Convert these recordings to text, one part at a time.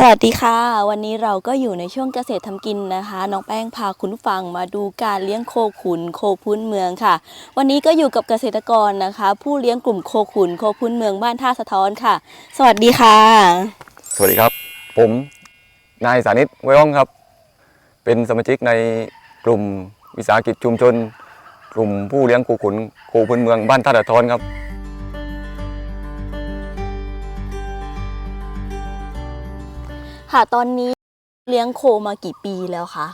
สวัสดีค่ะ วันนี้เราก็อยู่ในช่วงเกษตรทำกินนะคะ น้องแป้งพาคุณฟังมาดูการเลี้ยงโคขุนโคพื้นเมืองค่ะ วันนี้ก็อยู่กับเกษตรกรนะคะ ผู้เลี้ยงกลุ่มโคขุนโคพื้นเมืองบ้านท่าสะท้อนค่ะ สวัสดีค่ะ สวัสดีครับ ผมนายสานิตไว้ห้องครับ เป็นสมาชิกในกลุ่มวิสาหกิจชุมชน กลุ่มผู้เลี้ยงโคขุนโคพื้นเมืองบ้านท่าตะท้อนครับ ค่ะตอนนี้เลี้ยงโคมากี่ปีแล้วคะ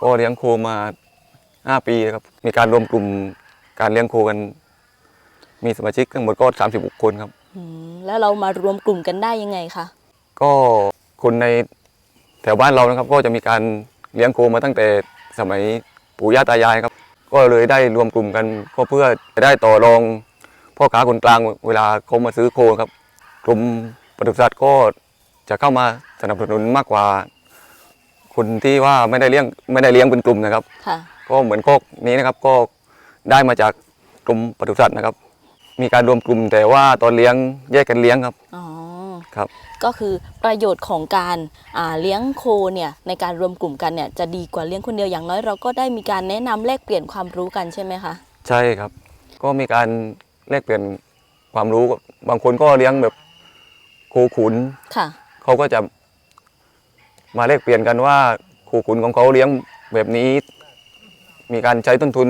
ก็เลี้ยงโคมา5ปีครับ มีการรวมกลุ่มการเลี้ยงโคกัน มีสมาชิกทั้งหมดก็30บุคคลครับ อืมแล้วเรามารวมกลุ่มกันได้ยังไงคะก็คนในแถวบ้านเรานะครับ ก็จะมีการเลี้ยงโคมาตั้งแต่สมัยปู่ย่าตายายครับ ก็เลยได้รวมกลุ่มกันก็เพื่อจะได้ต่อรองพ่อค้าคนกลางเวลาเขามาซื้อโคครับ กลุ่มปศุสัตว์ก็ จะเข้ามาสนับสนุนมากกว่า คนที่ว่าไม่ได้เลี้ยงไม่ได้เลี้ยงเป็นกลุ่มนะครับ ค่ะ ก็เหมือนโคกนี้นะครับก็ได้มาจากกลุ่มปศุสัตว์นะครับ มีการรวมกลุ่มแต่ว่าตอนเลี้ยงแยกกันเลี้ยงครับอ๋อ ครับ ก็คือประโยชน์ของการอ่าเลี้ยงโคเนี่ยในการรวมกลุ่มกันเนี่ยจะดีกว่าเลี้ยงคนเดียวอย่างน้อยเราก็ได้มีการแนะนำแลกเปลี่ยนความรู้กันใช่ไหมคะ ใช่ครับ ก็มีการแลกเปลี่ยนความรู้บางคนก็เลี้ยงแบบโคขุน ค่ะ เขาก็จะมาแลกเปลี่ยนกันว่าโคขุนของเขาเลี้ยงแบบนี้ มีการใช้ต้นทุน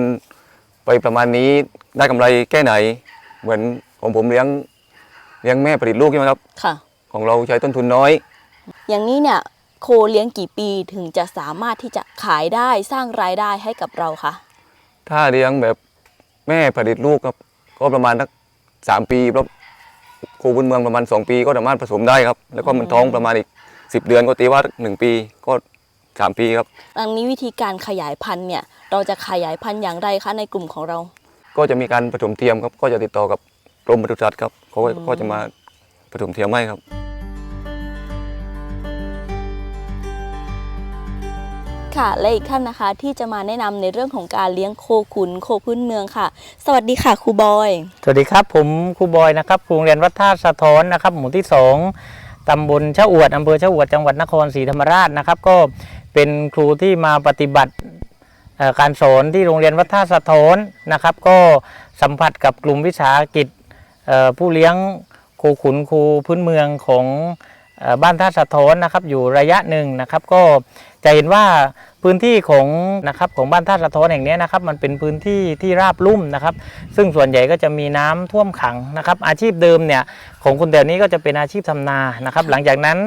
ไปประมาณนี้ได้กำไรแค่ไหน เหมือนของผมเลี้ยงเลี้ยงแม่ผลิตลูกใช่ไหมครับค่ะ ของเราใช้ต้นทุนน้อย อย่างนี้เนี่ยโคเลี้ยงกี่ปีถึงจะสามารถที่จะขายได้สร้างรายได้ให้กับเราคะถ้าเลี้ยงแบบแม่ผลิตลูกครับก็ประมาณสักสามปีแล้ว โคบุญเมืองประมาณสองปีก็สามารถผสมได้ครับ แล้วก็มันท้องประมาณอีกสิบเดือนก็ตีว่าหนึ่งปีก็สามปีครับอันนี้วิธีการขยายพันธุ์เนี่ยเราจะขยายพันธุ์อย่างไรคะในกลุ่มของเรา ก็จะมีการผสมเทียมครับก็จะติดต่อกับกรมปศุสัตว์ครับเขาก็อืมก็จะมาผสมเทียมให้ครับ ค่ะ และอีกท่านนะคะที่จะมาแนะนำในเรื่องของการเลี้ยงโคขุนโคพื้นเมืองค่ะ สวัสดีค่ะครูบอย สวัสดีครับ ผมครูบอยนะครับครูโรงเรียนวัดท่าสะท้อนนะครับ หมู่ที่ 2ตำบลชะอวดอำเภอชะอวดจังหวัดนครศรีธรรมราชนะครับ ก็เป็นครูที่มาปฏิบัติการสอนที่โรงเรียนวัดท่าสะท้อนนะครับ ก็สัมผัสกับกลุ่มวิสาหกิจผู้เลี้ยงโคขุนโคพื้นเมืองของบ้านท่าสะท้อนนะครับอยู่ระยะหนึ่งนะครับ ก็จะเห็นว่า พื้นที่ของนะครับของบ้านท่าสะท้อนแห่งนี้นะครับมันเป็นพื้นที่ที่ราบลุ่มนะครับ ซึ่งส่วนใหญ่ก็จะมีน้ำท่วมขังนะครับ อาชีพเดิมเนี่ยของคนแถวนี้ก็จะเป็นอาชีพทำนานะครับ หลังจากนั้น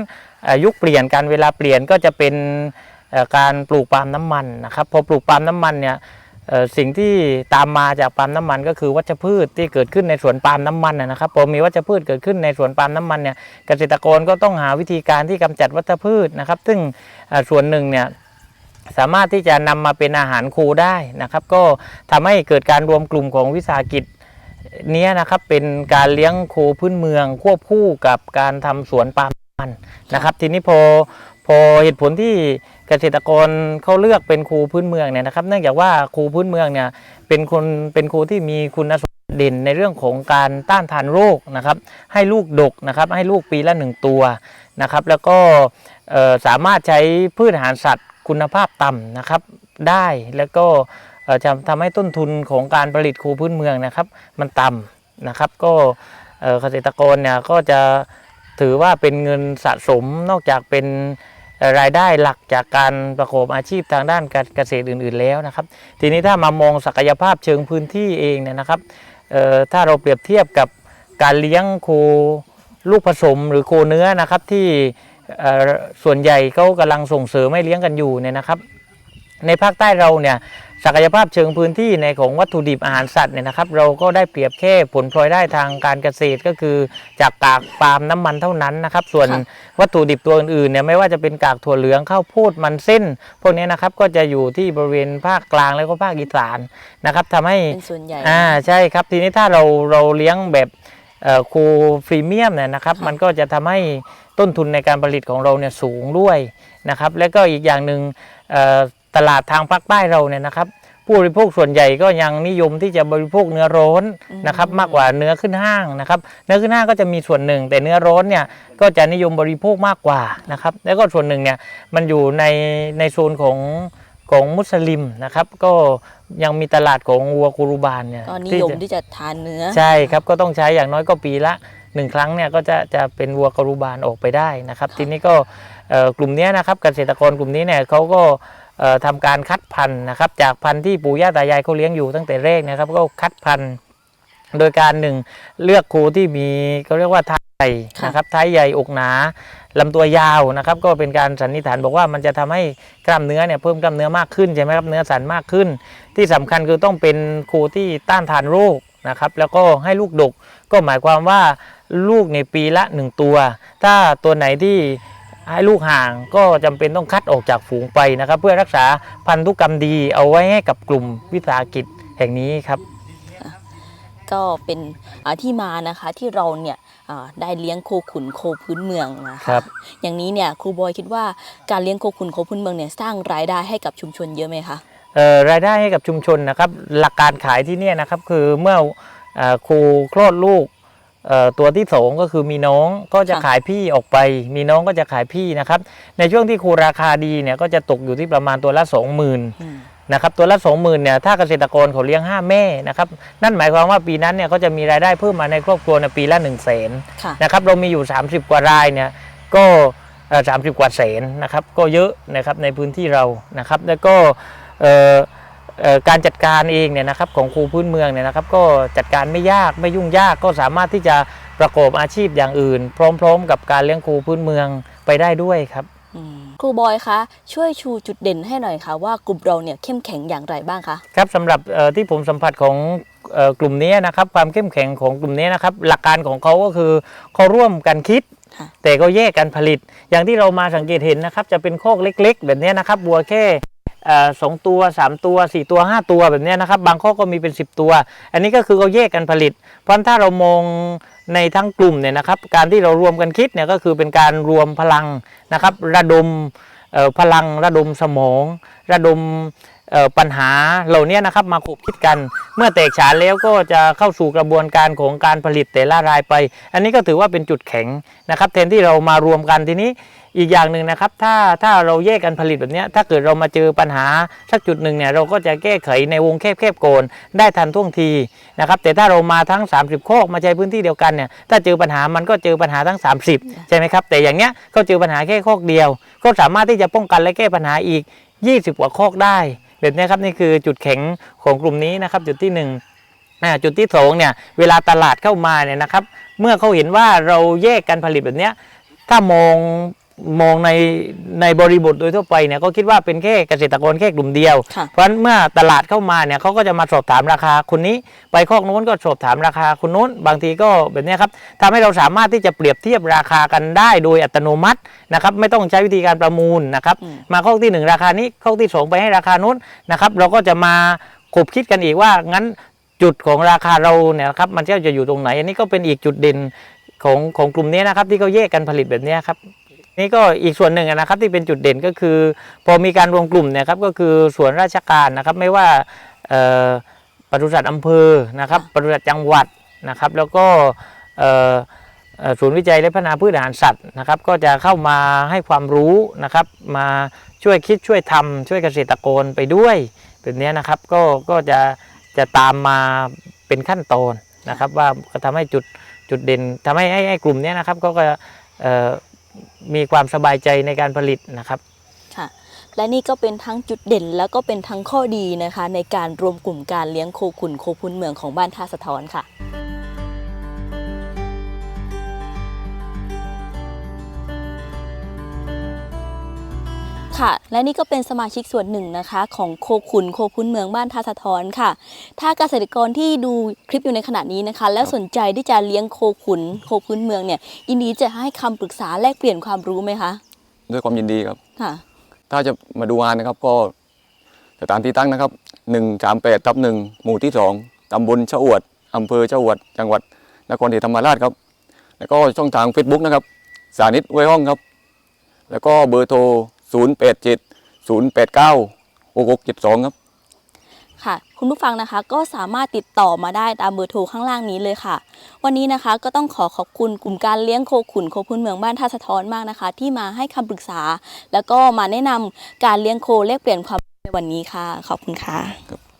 ยุคเปลี่ยนการเวลาเปลี่ยนก็จะเป็นการปลูกปาล์มน้ำมันนะครับพอปลูกปาล์มน้ำมันเนี่ยสิ่งที่ตามมาจากปาล์มน้ำมันก็คือวัชพืชที่เกิดขึ้นในสวนปาล์มน้ำมันนะครับพอมีวัชพืชเกิดขึ้นในสวนปาล์มน้ำมันเนี่ยเกษตรกรก็ต้องหาวิธีการที่กำจัดวัชพืชนะครับ ซึ่งส่วนหนึ่งเนี่ย สามารถที่จะนำมาเป็นอาหารครูได้นะครับ ก็ทำให้เกิดการรวมกลุ่มของวิสาหกิจเนี้ยนะครับเป็นการเลี้ยงโคพื้นเมือง ควบคู่กับการทำสวนปาล์มันนะครับ ทีนี้พอพอเหตุผลที่เกษตรกรเขาเลือกเป็นครูพื้นเมืองเนี่ยนะครับ เนื่องจากว่าครูพื้นเมืองเนี่ยเป็นคนเป็นครูที่มีคุณสมบัติเด่นในเรื่องของการต้านทานโรคนะครับ ให้ลูกดกนะครับ ให้ลูกปีละหนึ่งตัวนะครับ แล้วก็สามารถใช้พืชอาหารสัตว์ คุณภาพต่ำนะครับได้แล้วก็จะทำให้ต้นทุนของการผลิตครูพื้นเมืองนะครับ มันต่ำนะครับ ก็เกษตรกรเนี่ยก็จะถือว่าเป็นเงินสะสมนอกจากเป็นรายได้หลักจากการประกอบอาชีพทางด้านการเกษตรอื่น ๆ แล้วนะครับ ทีนี้ถ้ามามองศักยภาพเชิงพื้นที่เองเนี่ยนะครับถ้าเราเปรียบเทียบกับการเลี้ยงโคลูกผสมหรือโคเนื้อนะครับที่ ส่วนใหญ่เขากำลังส่งเสริมให้เลี้ยงกันอยู่เนี่ยนะครับ ในภาคใต้เราเนี่ยศักยภาพเชิงพื้นที่ในของวัตถุดิบอาหารสัตว์เนี่ยนะครับ เราก็ได้เปรียบแค่ผลพลอยได้ทางการเกษตรก็คือจากกากปาล์มน้ำมันเท่านั้นนะครับ ส่วนค่ะวัตถุดิบตัวอื่นๆเนี่ยไม่ว่าจะเป็นกากถั่วเหลืองข้าวโพดมันเส้น พวกนี้นะครับก็จะอยู่ที่บริเวณภาคกลางแล้วก็ภาคอีสานนะครับทำให้เป็นส่วนใหญ่อ่าใช่ครับทีนี้ถ้าเราเราเลี้ยงแบบ เอ่อคูฟรีเมียมเนี่ยนะครับค่ะมันก็จะทำให้ต้นทุนในการผลิตของเราเนี่ยสูงด้วยนะครับแล้วก็อีกอย่างหนึ่งเอ่อตลาดทางภาคใต้เราเนี่ยนะครับผผู้บริโภคส่วนใหญ่ก็ยังนิยมที่จะบริโภคเนื้อร้อนอืมนะครับมากกว่าเนื้อขึ้นห้างนะครับเนื้อขึ้นห้างก็จะมีส่วนหนึ่ง แต่เนื้อร้อนเนี่ยก็จะนิยมบริโภคมากกว่านะครับแล้วก็ส่วนหนึ่งเนี่ยมันอยู่ในในโซนของ ของมุสลิมนะครับ ก็ยังมีตลาดของวัวกุรุบานเนี่ยก็นิที่ยมจะที่จะทานเนื้อ ใช่ครับก็ต้องใช้อย่างน้อยก็ปีละหนึ่งครั้งเนี่ยก็จะจะเป็นวัวกรุบาลออกไปได้นะครับ ทีนี้ก็เอ่อกลุ่มเนี้ยนะครับเกษตรกรกลุ่มนี้เนี่ยเขาก็เอ่อทำการคัดพันธุ์นะครับ จากพันธุ์ที่ปู่ย่าตายายเขาเลี้ยงอยู่ตั้งแต่แรกนะครับ ก็คัดพันธุ์โดยการหนึ่งเลือกโคที่มีเขาเรียกว่าท้ายใหญ่ค่ะนะครับท้ายใหญ่อกหนา ลำตัวยาวนะครับ ก็เป็นการสันนิษฐานบอกว่ามันจะทำให้กล้ามเนื้อเนี่ยเพิ่มกล้ามเนื้อมากขึ้นใช่ไหมครับเนื้อสันมากขึ้น ที่สำคัญคือต้องเป็นโคที่ต้านทานโรคนะครับแล้วก็ให้ลูกดกก็หมายความว่าลูกในปีละหนึ่งตัว ถ้าตัวไหนที่ให้ลูกห่างก็จำเป็นต้องคัดออกจากฝูงไปนะครับ เพื่อรักษาพันธุกรรมดีเอาไว้ให้กับกลุ่มวิสาหกิจแห่งนี้ครับ ก็เป็นอ่าที่มานะคะที่เราเนี่ยอ่าได้เลี้ยงโคขุนโคพื้นเมืองนะคะครับอย่างนี้เนี่ยครูบอยคิดว่าการเลี้ยงโคขุนโคพื้นเมืองเนี่ยสร้างรายได้ให้กับชุมชนเยอะไหมคะเอ่อรายได้ให้กับชุมชนนะครับ หลักการขายที่เนี่ยนะครับคือเมื่อเอ่อครูคลอดลูกเอ่อตัวที่สองก็คือมีน้องก็จะค่ะขายพี่ออกไป มีน้องก็จะขายพี่นะครับ ในช่วงที่ครูราคาดีเนี่ยก็จะตกอยู่ที่ประมาณตัวละ20,000อืมนะครับตัวละ20,000เนี่ยถ้าเกษตรกรเขาเลี้ยง 5 แม่นะครับนั่นหมายความว่าปีนั้นเนี่ยก็จะมีรายได้เพิ่มมาในครอบครัวในยปีละ1 0 0 0 0แสนค่ะนะครับเรามีอยู่ 30 กว่ารายเนี่ยก็สามสิบกว่าแสนนะครับก็เยอะนะครับในพื้นที่เรานะครับแล้วก็เอ่อเอ่อการจัดการเองเนี่ยนะครับของครูพื้นเมืองเนี่ยนะครับก็จัดการไม่ยากไม่ยุ่งยากก็สามารถที่จะประกอบอาชีพอย่างอื่น พร้อม ๆ กับการเลี้ยงครูพื้นเมืองไปได้ด้วยครับอืม ครูบอยคะช่วยชูจุดเด่นให้หน่อยค่ะว่ากลุ่มเราเนี่ยเข้มแข็งอย่างไรบ้างคะครับสำหรับเอ่อที่ผมสัมผัสของเอ่อกลุ่มนี้นะครับความเข้มแข็งของกลุ่มนี้นะครับหลักการของเขาก็คือเขาร่วมกันคิดค่ะแต่ก็แยกกันผลิต อย่างที่เรามาสังเกตเห็นนะครับจะเป็นโคอกเล็ก ๆ แบบนี้นะครับบัวแค่เอ่อ สองตัว 3 ตัว 4 ตัว 5 ตัวแบบนี้นะครับ บางข้อก็มีเป็น 10 ตัว อันนี้ก็คือเขาแยกกันผลิต เพราะถ้าเรามองในทั้งกลุ่มเนี่ยนะครับ การที่เรารวมกันคิดเนี่ยก็คือเป็นการรวมพลังนะครับ ระดมพลังระดมสมอง ระดม ปัญหาเหล่านี้นะครับมาขบคิดกัน เมื่อแตกฉานแล้วก็จะเข้าสู่กระบวนการของการผลิตแต่ละรายไป อันนี้ก็ถือว่าเป็นจุดแข็งนะครับแทนที่เรามารวมกันทีนี้อีกอย่างหนึ่งนะครับถ้าถ้าเราแยกกันผลิตแบบนี้ถ้าเกิดเรามาเจอปัญหาสักจุดหนึ่งเนี่ยเราก็จะแก้ไขในวงแคบๆโกนได้ทันท่วงทีนะครับแต่ถ้าเรามาทั้ง 30 โคกมาใช้พื้นที่เดียวกันเนี่ยถ้าเจอปัญหามันก็เจอปัญหาทั้ง 30 ใช่ไหมครับแต่อย่างเนี้ยก็เจอปัญหาแค่โคกเดียว ก็สามารถที่จะป้องกันและแก้ปัญหาอีก 20 กว่าโคกได้ แบบนี้ครับนี่คือจุดแข็งของกลุ่มนี้นะครับจุดที่หนึ่งจุดที่สองเนี่ยเวลาตลาดเข้ามาเนี่ยนะครับ เมื่อเขาเห็นว่าเราแยกกันผลิตแบบเนี้ยถ้ามอง มองในในบริบทโดยทั่วไปเนี่ยก็คิดว่าเป็นแค่เกษตรกรแค่กลุ่มเดียว ค่ะ เพราะฉะนั้นเมื่อตลาดเข้ามาเนี่ยเขาก็จะมาสอบถามราคาคนนี้ ไปคอกนู้นก็สอบถามราคาคนนู้น บางทีก็แบบเนี้ยครับทำให้เราสามารถที่จะเปรียบเทียบราคากันได้โดยอัตโนมัตินะครับไม่ต้องใช้วิธีการประมูลนะครับอืมมาคอกที่หนึ่งราคานี้คอกที่สองไปให้ราคานู้นนะครับเราก็จะมาขบคิดกันอีกว่างั้นจุดของราคาเราเนี่ยนะครับมันก็จะอยู่ตรงไหน อันนี้ก็เป็นอีกจุดเด่นของของกลุ่มนี้นะครับที่เขาแยกกันผลิตแบบนี้ครับ นี่ก็อีกส่วนหนึ่งนะครับที่เป็นจุดเด่นก็คือ พอมีการรวมกลุ่มเนี่ยครับก็คือส่วนราชการนะครับไม่ว่าปศุสัตว์อำเภอนะครับปศุสัตว์จังหวัดนะครับ แล้วก็ศูนย์วิจัยและพัฒนาพืชอาหารสัตว์นะครับ ก็จะเข้ามาให้ความรู้นะครับ มาช่วยคิดช่วยทำช่วยเกษตรกรไปด้วยแบบนี้นะครับก็ก็จะจะตามมาเป็นขั้นตอนนะครับ ว่าก็ทำให้จุดจุดเด่นทำให้ให้ให้กลุ่มเนี้ยนะครับก็ก็เอ่อ มีความสบายใจในการผลิตนะครับ ค่ะ และนี่ก็เป็นทั้งจุดเด่นแล้วก็เป็นทั้งข้อดีนะคะ ในการรวมกลุ่มการเลี้ยงโคขุนโคพุนเมืองของบ้านท่าสะท้อนค่ะ ค่ะ และนี่ก็เป็นสมาชิกส่วนหนึ่งนะคะ ของโคขุนโคพื้นเมืองบ้านท่าสะท้อนค่ะ ถ้าเกษตรกรที่ดูคลิปอยู่ในขณะนี้นะคะ แล้วสนใจที่จะเลี้ยงโคขุนโคพื้นเมืองเนี่ยยินดีจะให้คำปรึกษาแลกเปลี่ยนความรู้ไหมคะด้วยความยินดีครับ ค่ะ ถ้าจะมาดูงานนะครับก็สถานที่ตั้งนะครับหนึ่งสามแปดทับหนึ่งหมู่ที่สองตำบลชะอวดอำเภอชะอวด จังหวัดนครศรีธรรมราชครับ แล้วก็ช่องทาง Facebook นะครับ สานิตไว้ห้องครับ แล้วก็เบอร์โทร 0 8 7 0 8 9 6 6 7 2ครับ ค่ะ คุณผู้ฟังนะคะก็สามารถติดต่อมาได้ตามเบอร์โทรข้างล่างนี้เลยค่ะ วันนี้นะคะก็ต้องขอขอบคุณกลุ่มการเลี้ยงโคขุนโคพื้นเมืองบ้านท่าสะท้อนมากนะคะ ที่มาให้คำปรึกษา แล้วก็มาแนะนำการเลี้ยงโคแลกเปลี่ยนความรู้ในวันนี้ค่ะ ขอบคุณค่ะ